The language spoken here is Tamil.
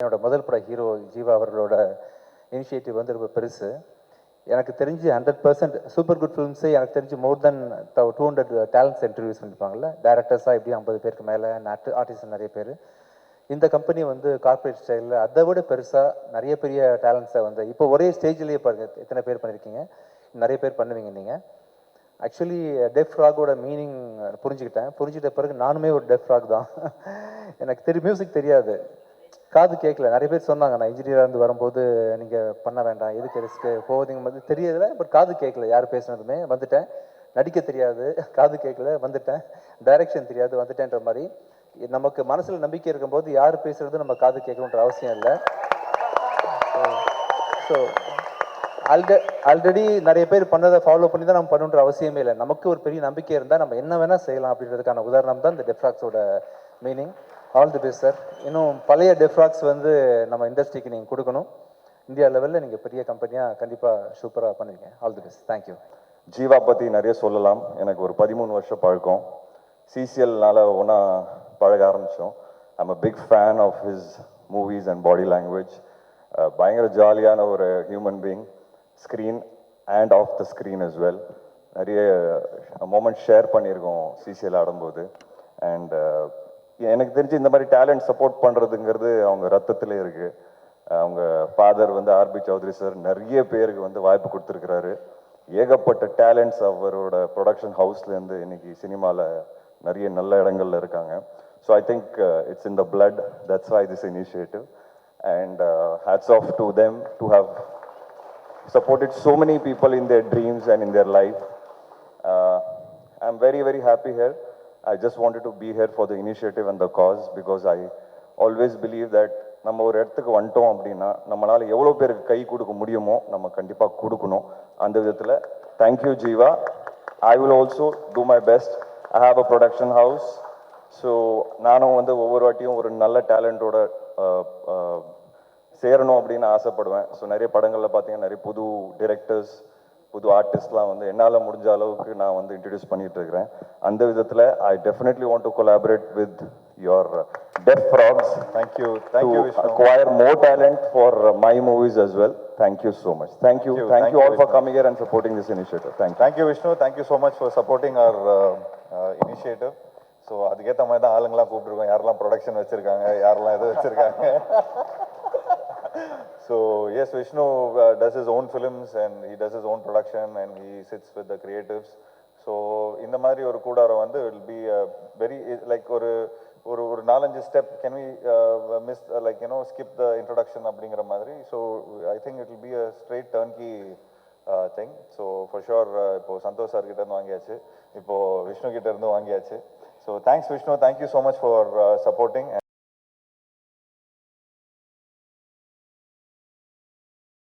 என்னோட முதல் பட ஹீரோ ஜீவா அவர்களோட இனிஷியேட்டிவ் வந்து ரொம்ப பெருசு. எனக்கு தெரிஞ்சு ஹண்ட்ரட் பர்சன்ட் சூப்பர் குட் ஃபிலிம்ஸே எனக்கு தெரிஞ்சு more than two hundred talents interviews பண்ணியிருப்பாங்கல்ல டேரக்டர்ஸாக எப்படி ஐம்பது பேருக்கு மேலே நாட்டு ஆர்டிஸ்ட் நிறைய பேர். இந்த கம்பெனி வந்து கார்ப்பரேட் ஸ்டைலில் அதை விட பெருசாக நிறைய பெரிய டேலண்ட்ஸை வந்து இப்போ ஒரே ஸ்டேஜ்லேயே பாருங்கள் எத்தனை பேர் பண்ணியிருக்கீங்க நிறைய பேர் பண்ணுவீங்க நீங்கள் ஆக்சுவலி டெஃப் ராகோட மீனிங் புரிஞ்சுக்கிட்டேன். புரிஞ்சுக்கிட்ட பிறகு நானுமே ஒரு டெஃப் ராக் தான். எனக்கு தெரி மியூசிக் தெரியாது. காது கேட்கல நிறைய பேர் சொன்னாங்க நான் இன்ஜினியராக இருந்து வரும்போது நீங்கள் பண்ண வேண்டாம். எதுக்கு ரிஸ்க்கு போகுதுங்க. வந்து தெரியல பட் காது கேட்கல யார் பேசுனதுமே வந்துட்டேன். நடிக்க தெரியாது. காது கேட்கல வந்துட்டேன். டைரக்ஷன் தெரியாது வந்துட்டேன்ற மாதிரி. நமக்கு மனசில் நம்பிக்கை இருக்கும்போது யார் பேசுறது நம்ம காது கேட்கணுன்ற அவசியம் இல்லை. ஸோ ஆல்ரெ ஆல்ரெடி நிறைய பேர் பண்ணதை ஃபாலோ பண்ணி தான் நம்ம பண்ணுன்ற அவசியமே இல்லை. நமக்கு ஒரு பெரிய நம்பிக்கை இருந்தால் நம்ம என்ன வேணால் செய்யலாம் அப்படின்றதுக்கான உதாரணம் தான் இந்த டெஃப்ராக்ஸோட meaning all the best sir இன்னும் பழைய டெஃப்ராக்ஸ் வந்து நம்ம இண்டஸ்ட்ரிக்கு நீங்கள் கொடுக்கணும். இந்தியா லெவலில் நீங்கள் பெரிய கம்பெனியாக கண்டிப்பாக சூப்பராக பண்ணுவீங்க. All the best thank you Jiiva பற்றி நிறைய சொல்லலாம். எனக்கு ஒரு பதிமூணு வருஷம் பழக்கம். சிசிஎல்னால ஒன்றா பழக ஆரம்பித்தோம் I'm a big fan of his movies and body language பயங்கர ஜாலியான ஒரு human being screen and off the screen is well நிறைய மொமெண்ட் ஷேர் பண்ணியிருக்கோம் சிசிஎல் ஆடும்போது. அண்ட் எனக்கு தெரிஞ்சு இந்த மாதிரி டேலண்ட் சப்போர்ட் பண்ணுறதுங்கிறது அவங்க ரத்தத்திலே இருக்குது அவங்க ஃபாதர் வந்து ஆர்பி சௌத்ரி சார் நிறைய பேருக்கு வந்து வாய்ப்பு கொடுத்துருக்கிறாரு. ஏகப்பட்ட டேலண்ட்ஸ் அவரோட ப்ரொடக்ஷன் ஹவுஸ்லேருந்து இன்னைக்கு சினிமாவில் நிறைய நல்ல இடங்கள்ல இருக்காங்க. So I think it's in the blood that's why this initiative and hats off to them to have supported so many people in their dreams and in their life I I'm very very happy here. I just wanted to be here for the initiative and the cause because I always believe that நம்ம ஒரு இடத்துக்கு வந்துட்டோம் அப்படின்னா நம்மளால எவ்வளோ பேருக்கு கை கொடுக்க முடியுமோ நம்ம கண்டிப்பாக கொடுக்கணும். அந்த விதத்தில் thank you Jiiva I will also do my best I have a production house so நானும் வந்து ஒவ்வொரு வாட்டியும் ஒரு நல்ல டேலண்டோட சேரணும் அப்படின்னு ஆசைப்படுவேன். ஸோ நிறைய படங்களில் பார்த்தீங்கன்னா நிறைய புது டிரெக்டர்ஸ் புது ஆர்டிஸ்ட்லாம் வந்து என்னால் முடிஞ்ச அளவுக்கு நான் வந்து இன்ட்ரடியூஸ் பண்ணிட்டு இருக்கிறேன் அந்த விதத்தில் I definitely want to collaborate with your Def Frogs thank you thank you you so much. Thank you. Thank you. Thank, Thank you you, all for Vishnu. coming here and supporting this initiative. Thank you. Thank you Vishnu thank you so much for supporting our initiative so அதுக்கேற்ற மாதிரி தான் ஆளுங்கெல்லாம் கூப்பிட்டுருக்கோம் யாரெல்லாம் ப்ரொடக்ஷன் வச்சிருக்காங்க யாரெல்லாம் எது வச்சிருக்காங்க so yes Vishnu does his own films and he does his own production and he sits with the creatives so இந்த மாதிரி ஒரு கூடாரம் வந்து வில் பி வெரி லைக் ஒரு ஒரு ஒரு நாலஞ்சு step can we miss like you know skip the introduction அப்படிங்கிற மாதிரி? So I think it will be a straight turnkey thing so for sure இப்போ சந்தோஷ் சார் கிட்டேருந்து வாங்கியாச்சு. இப்போ விஷ்ணு கிட்ட இருந்து வாங்கியாச்சு. So thanks Vishnu thank you so much for supporting